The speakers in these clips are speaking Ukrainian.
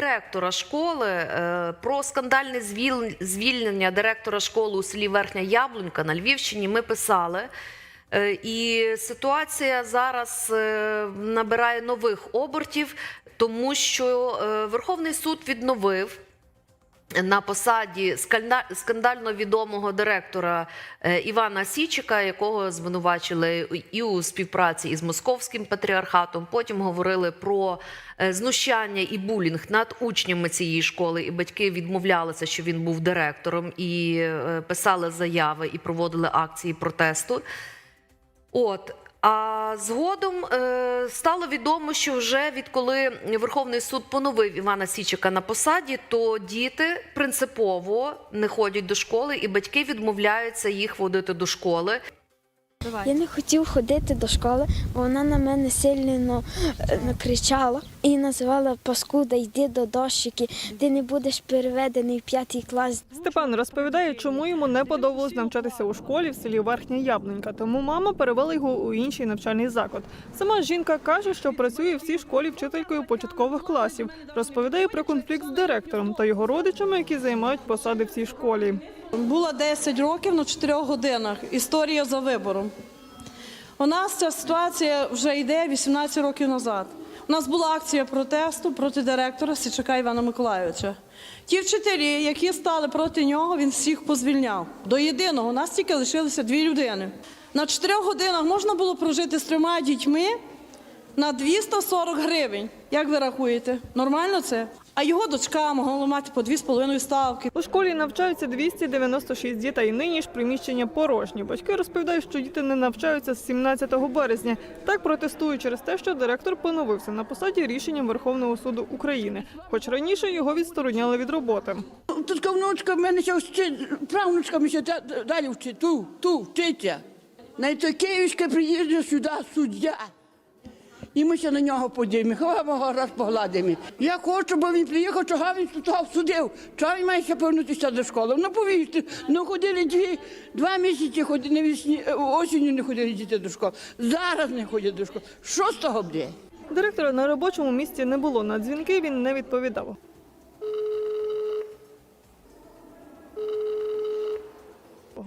директора школи е, про скандальне звіл- звільнення директора школи у селі Верхня Яблунька на Львівщині. Ми писали. Е, І ситуація зараз е, набирає нових обертів, тому що Верховний суд відновив на посаді сканда- скандально відомого директора е, Івана Січика, якого звинувачили і у співпраці із московським патріархатом. Потім говорили про е, знущання і булінг над учнями цієї школи. І батьки відмовлялися, що він був директором, і е, писали заяви і проводили акції протесту. От. А згодом е, стало відомо, що вже відколи Верховний суд поновив Івана Січика на посаді, то діти принципово не ходять до школи, і батьки відмовляються їх водити до школи. Я не хотів ходити до школи, бо вона на мене сильно е, кричала і називала паскуда, йди до дощики, ти не будеш переведений в п'ятий клас. Степан розповідає, чому йому не подобалось навчатися у школі в селі Верхня Яблунька, тому мама перевела його у інший навчальний заклад. Сама жінка каже, що працює в цій школі вчителькою початкових класів. Розповідає про конфлікт з директором та його родичами, які займають посади в цій школі. Була 10 років на 4 годинах. Історія за вибором. У нас ця ситуація вже йде 18 років назад. У нас була акція протесту проти директора Січака Івана Миколайовича. Ті вчителі, які стали проти нього, він всіх позвільняв. До єдиного у нас тільки лишилися дві людини. На 4 годинах можна було прожити з трьома дітьми на 240 гривень. Як ви рахуєте? Нормально це? А його дочка могла мати по 2,5 ставки. У школі навчаються 296 дітей. Нині ж приміщення порожні. Батьки розповідають, що діти не навчаються з 17 березня. Так протестують через те, що директор поновився на посаді рішенням Верховного суду України, хоч раніше його відстороняли від роботи. Тут внучка в мене ще вчить, правнучка ми ще далі вчить, ту, ту, вчиться. Навіть Київська приїжджає сюди суддя. І ми ще на нього подіймо, його раз погладимо. Я хочу, бо він приїхав, чого він тут судив. Чого він має ще повернутися до школи? Ну повірте, ну ходили дві, два місяці, ходили, вісні, е, осінню не ходили діти до школи. Зараз не ходять до школи. Що з того буде? Директора на робочому місці не було. На дзвінки він не відповідав.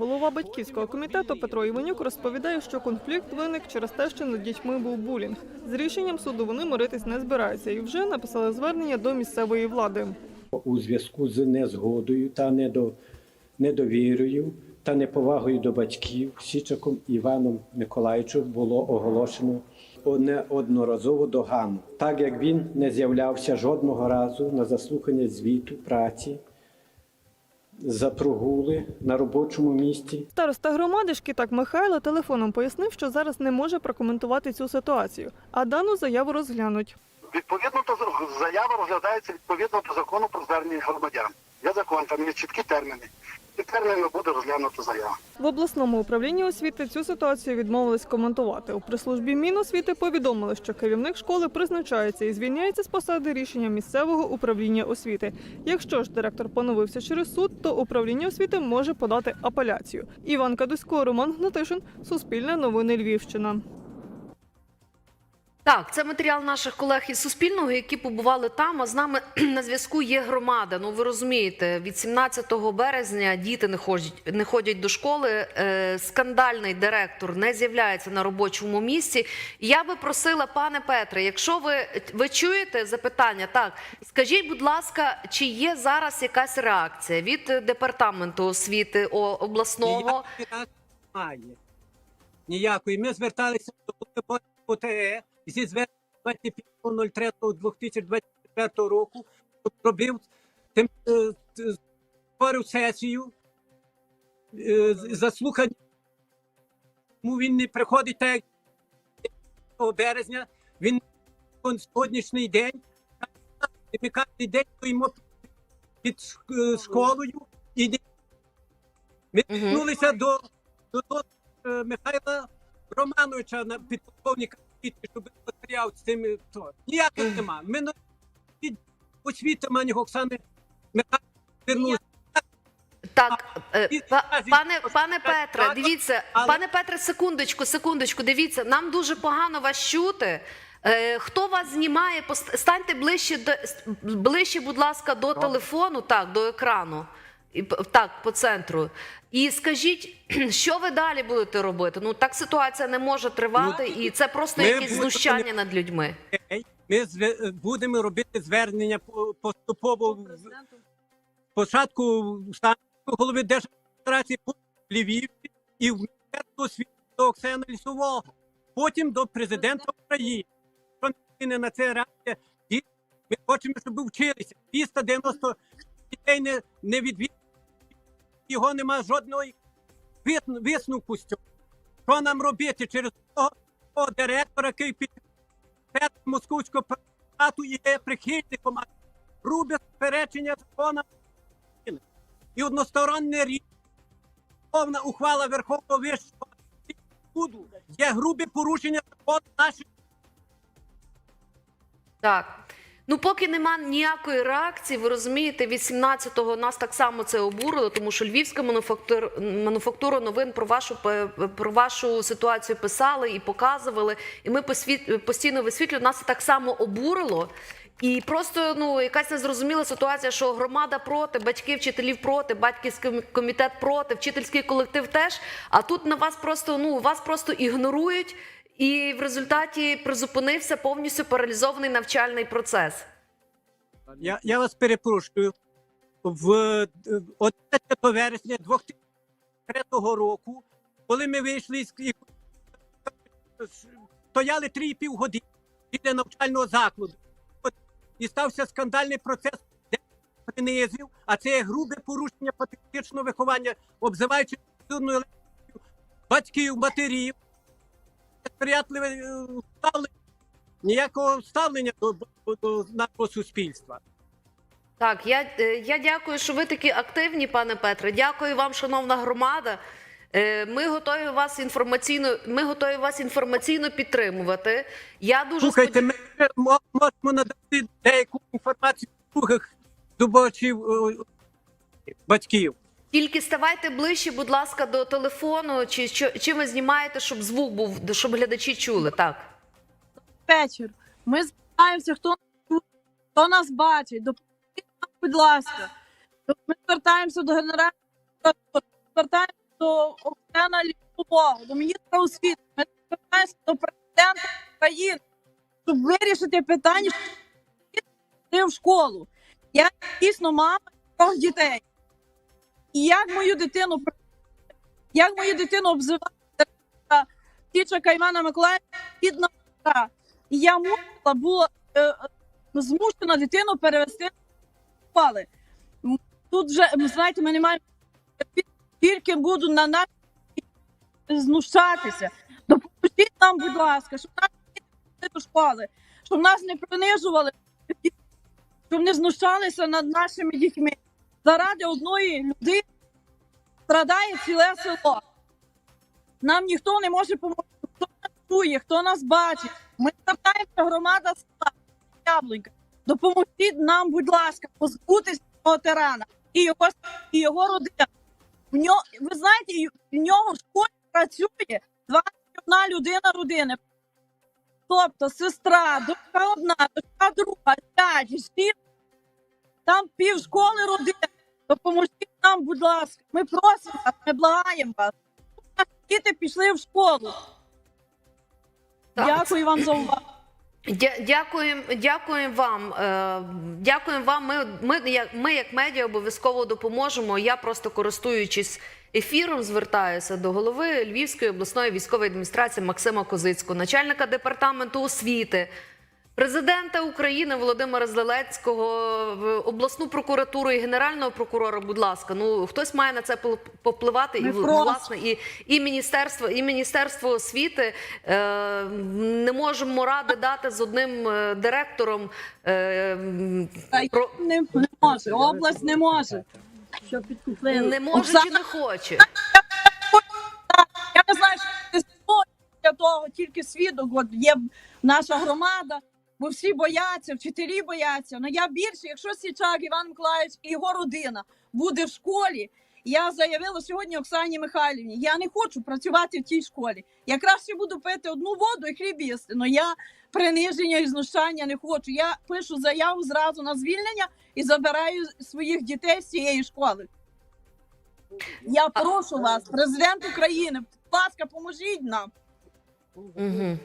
Голова батьківського комітету Петро Іванюк розповідає, що конфлікт виник через те, що над дітьми був булінг. З рішенням суду вони миритись не збираються і вже написали звернення до місцевої влади. у зв'язку з незгодою та недо, недовірою та неповагою до батьків Січаком Іваном Миколаївичем було оголошено неодноразово догану, так як він не з'являвся жодного разу на заслухання звіту праці за прогули на робочому місці Староста громади Шкітак Михайло телефоном пояснив, що зараз не може прокоментувати цю ситуацію, а дану заяву розглянуть. Відповідно до заява розглядається відповідно до закону про звернення громадян. Є закон, там є чіткі терміни. І термінами буде розглянута заява. В обласному управлінні освіти цю ситуацію відмовились коментувати. У прес-службі Міносвіти повідомили, що керівник школи призначається і звільняється з посади рішенням місцевого управління освіти. Якщо ж директор поновився через суд, то управління освіти може подати апеляцію. Іван Кадусько, Роман Гнатишин, Суспільне новини Львівщина. Так, це матеріал наших колег із Суспільного, які побували там. А з нами на зв'язку є громада. Ну ви розумієте, від 17 березня діти не ходять, не ходять до школи. Е, скандальний директор не з'являється на робочому місці. Я би просила, пане Петре, якщо ви, ви чуєте запитання, так скажіть, будь ласка, чи є зараз якась реакція від департаменту освіти обласного? Ніякої немає. Ніякої. Ми зверталися до ОТЕ зі зверненням 25.03.2024 року. Робив тим, створив сесію заслухання. Тому він не приходить так, як березня. Він на сьогоднішній день. Кожен день стоїмо під школою і ми звернулися до, до, до Михайла Романовича підполковника освіти, щоб матеріал з цим. То. Ніяких нема. Ми на освіти мані Оксани Михайло звернулися. Так, е, пане, пане Петре, дивіться, пане Петре, секундочку, секундочку, дивіться, нам дуже погано вас чути. Е, хто вас знімає? Станьте ближче, до, ближче, будь ласка, до телефону, так, до екрану. І, так, по центру. І скажіть, що ви далі будете робити? Ну так ситуація не може тривати, і це просто будемо- знущання над людьми. Ми будемо робити звернення по- поступово спочатку голови держадміністрації в Львівській і в Міністерство освіти до Оксана Лісового, потім до президента України. Що не на це реакція? І Ми хочемо, щоб вчилися. 290 дітей не, не відвідують. Його немає жодного висновку з цього. Що нам робити через того, директора, який під московського патріоту і є прихильником грубе сперечення закона і односторонне рішення, повна ухвала Верховного Вищого суду є грубе порушення закону нашої Так. Ну, поки нема ніякої реакції, ви розумієте, 18-го нас так само це обурило, тому що львівська мануфактура, мануфактура новин про вашу про вашу ситуацію писали і показували. І ми постійно висвітлюємо. Нас так само обурило. І просто ну якась незрозуміла ситуація, що громада проти, батьки вчителів проти, батьківський комітет проти, вчительський колектив теж. А тут на вас просто ну вас просто ігнорують. І в результаті призупинився повністю паралізований навчальний процес. Я, я вас перепрошую. В е, 11 вересня 2003 року, коли ми вийшли з стояли 3,5 години біля навчального закладу. І стався скандальний процес, принизив, а це є грубе порушення патріотичного виховання, обзиваючи батьків, матерів, сприятливе ставлення, ніякого ставлення до, до, до нашого суспільства. Так, я, е, я дякую, що ви такі активні, пане Петре. Дякую вам, шановна громада. Е, Ми готові вас інформаційно. Ми готові вас інформаційно підтримувати. Я дуже Слухайте, сподів- ми можемо надати деяку інформацію других здобувачів е, батьків. Тільки ставайте ближче, будь ласка, до телефону, чи що чи ви знімаєте, щоб звук був, щоб глядачі чули. Так. вечір. Ми збираємося, хто, хто нас бачить, допоможіть нам, будь ласка. Ми звертаємося до генерального звертаємося до Оксана Лісового, до міністра освіти. Ми звертаємося до президента України, щоб вирішити питання в школу. Я дійсно мама трьох дітей. Як мою дитину як мою дитину обзиває Тічака Івана Миколаївна підна та. І я мусила була е, е, змушена дитину перевести. М, Тут вже, знаєте, ми не маємо тільки буду на нас знущатися. Допоможіть нам, будь ласка, щоб нас не школи, щоб нас не принижували, щоб не знущалися над нашими дітьми. Заради одної людини страдає ціле село. Нам ніхто не може допомогти. Хто нас чує, хто нас бачить. Ми звертаємося громада села Яблунька. Допоможіть нам, будь ласка, позбутися цього тирана і його, і його родина. В нього, ви знаєте, в нього в школі працює 21 людина родини. Тобто сестра, дочка одна, дочка друга, зять, жінка. Там пів школи родини. Допоможіть нам, будь ласка. Ми просимо вас, ми благаємо вас. Діти пішли в школу. Так. Дякую вам за увагу. Дя- Дякуємо, дякуємо вам. е, Дякуємо вам. Ми, ми, як, ми, як медіа, обов'язково допоможемо. Я просто користуючись ефіром, звертаюся до голови Львівської обласної військової адміністрації Максима Козицького, начальника департаменту освіти. Президента України Володимира Зеленського, обласну прокуратуру і генерального прокурора, будь ласка, ну хтось має на це попливати і в- власне і, і міністерство, і міністерство освіти е, не можемо ради дати з одним е, директором. Е, про Не, не може, область не може. Що підкупили? не може чи не хоче. Я не знаю, що це того, тільки свідок. От є наша громада, бо всі бояться, вчителі бояться. Ну я більше, якщо Січак Іван Миколаївич і його родина буде в школі, Я заявила сьогодні Оксані Михайлівні, я не хочу працювати в тій школі. Я краще буду пити одну воду і хліб їсти. але я приниження і знущання не хочу. Я пишу заяву зразу на звільнення і забираю своїх дітей з цієї школи. Я прошу вас, президент України, будь ласка, поможіть нам. Угу.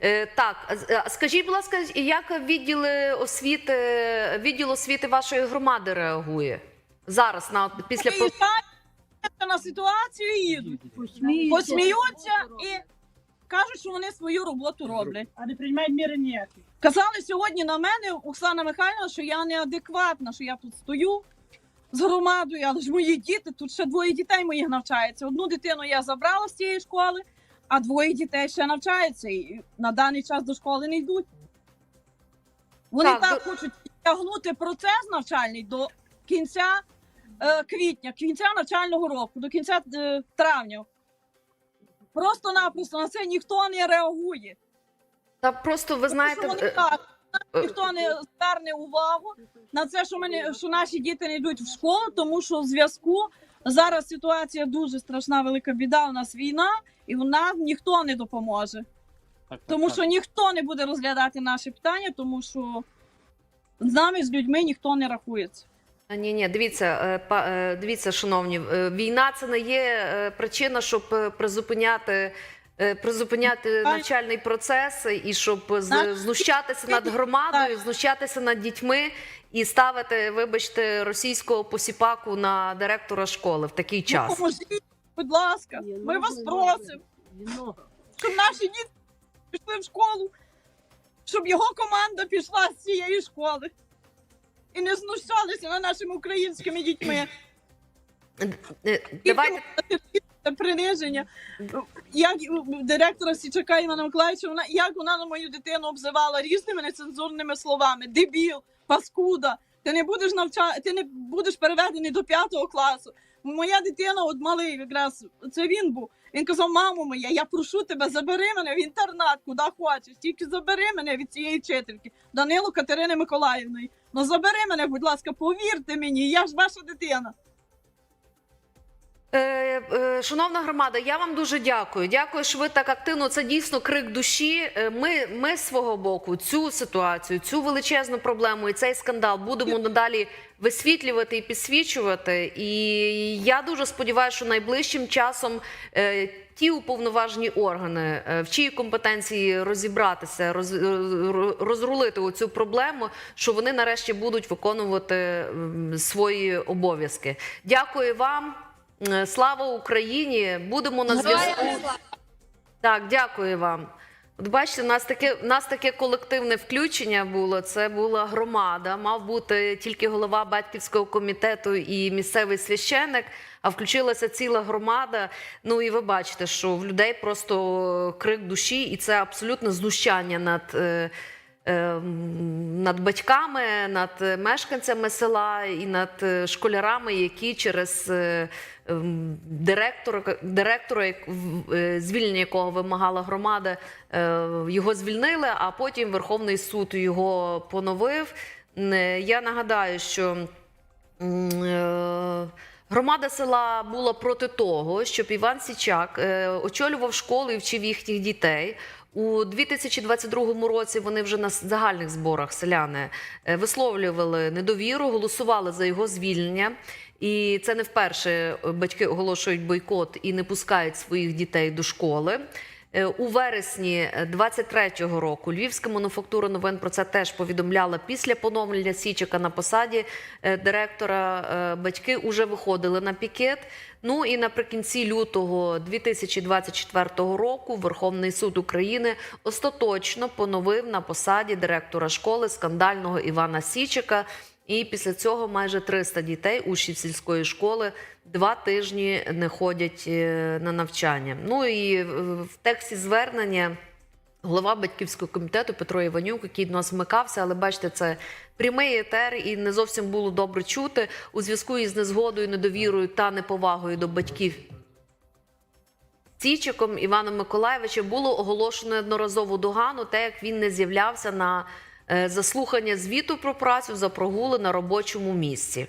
Е, так, а скажіть, будь ласка, як відділи освіти, відділ освіти вашої громади реагує зараз на після на ситуацію їдуть. Посміються і кажуть, що вони свою роботу роблять. А не приймають міри ніякі. Казали сьогодні на мене Оксана Михайлівна, що я неадекватна, що я тут стою з громадою, але ж мої діти, тут ще двоє дітей моїх навчаються. Одну дитину я забрала з цієї школи, а двоє дітей ще навчаються і на даний час до школи не йдуть. Вони Так, так, до- хочуть тягнути процес навчальний до кінця е, квітня, кінця навчального року, до кінця е, травня. Просто-напросто на це ніхто не реагує. та просто ви Тому знаєте, що вони е, так, е, ніхто не зверне увагу на це, що мене що наші діти не йдуть в школу, тому що в зв'язку зараз ситуація дуже страшна, велика біда. У нас війна, і вона ніхто не допоможе. Тому що ніхто не буде розглядати наші питання, тому що з нами, з людьми ніхто не рахується. Ні, ні, дивіться, е, па- е, дивіться, шановні, е, війна це не є причина, щоб призупиняти. Е, Призупиняти навчальний процес і щоб знущатися над громадою, знущатися над дітьми і ставити, вибачте, російського посіпаку на директора школи в такий Ну, час. поможіть, будь ласка, ми вас просимо, щоб наші діти пішли в школу, щоб його команда пішла з цієї школи і не знущалися над нашими українськими дітьми. Е, Давайте приниження. Як директора Січака Івана Миколаївича, вона як вона на мою дитину обзивала різними нецензурними словами: дебіл, паскуда. Ти не будеш навчати, ти не будеш переведений до п'ятого класу. Моя дитина, от малий, якраз це він був. Він казав: мамо моя, я прошу тебе, забери мене в інтернат, куди хочеш. Тільки забери мене від цієї вчительки, Данило Катерини Миколаївної. Ну забери мене, будь ласка, повірте мені, я ж ваша дитина. Е, е, Шановна громада, я вам дуже дякую. Дякую, що ви так активно. Це дійсно крик душі. Е, Ми, ми з свого боку цю ситуацію, цю величезну проблему і цей скандал будемо надалі висвітлювати і підсвічувати. І я дуже сподіваюся, що найближчим часом ті уповноважені органи, в чиї компетенції розібратися, роз, роз- розрулити цю проблему, що вони нарешті будуть виконувати свої обов'язки. Дякую вам. Е, Слава Україні! Будемо на зв'язку. Так, дякую вам. От бачите, у нас таке у нас таке колективне включення було. Це була громада. Мав бути тільки голова батьківського комітету і місцевий священник, а включилася ціла громада. Ну і ви бачите, що в людей просто крик душі, і це абсолютно знущання над. Е, е, м, Над батьками, над мешканцями села і над е, школярами, які через е, ем, директора, директора е, звільнення якого вимагала громада, його звільнили, а потім Верховний суд його поновив. Я нагадаю, що громада села була проти того, щоб Іван Січак очолював школу і вчив їхніх дітей. У 2022 році вони вже на загальних зборах селяни е, висловлювали недовіру, голосували за його звільнення. І це не вперше е, батьки оголошують бойкот і не пускають своїх дітей до школи. Е, У вересні 23-го року Львівська мануфактура новин про це теж повідомляла після поновлення Січика на посаді е, директора. е, Батьки вже виходили на пікет. Ну і наприкінці лютого 2024 року Верховний суд України остаточно поновив на посаді директора школи скандального Івана Січика. І після цього майже 300 дітей учнів сільської школи два тижні не ходять е, на навчання. Ну і е, в тексті звернення голова батьківського комітету Петро Іванюк, який до нас вмикався, але бачите, це прямий етер, і не зовсім було добре чути у зв'язку із незгодою, недовірою та неповагою до батьків. Січиком Іваном Миколаєвичем було оголошено одноразову догану, те, як він не з'являвся на е, заслухання звіту про працю за прогули на робочому місці.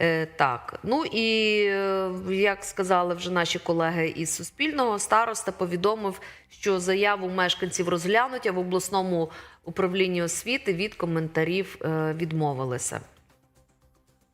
Е, Так, ну і е, як сказали вже наші колеги із Суспільного, староста повідомив, що заяву мешканців розглянуть, а в обласному управлінні освіти від коментарів е, відмовилися.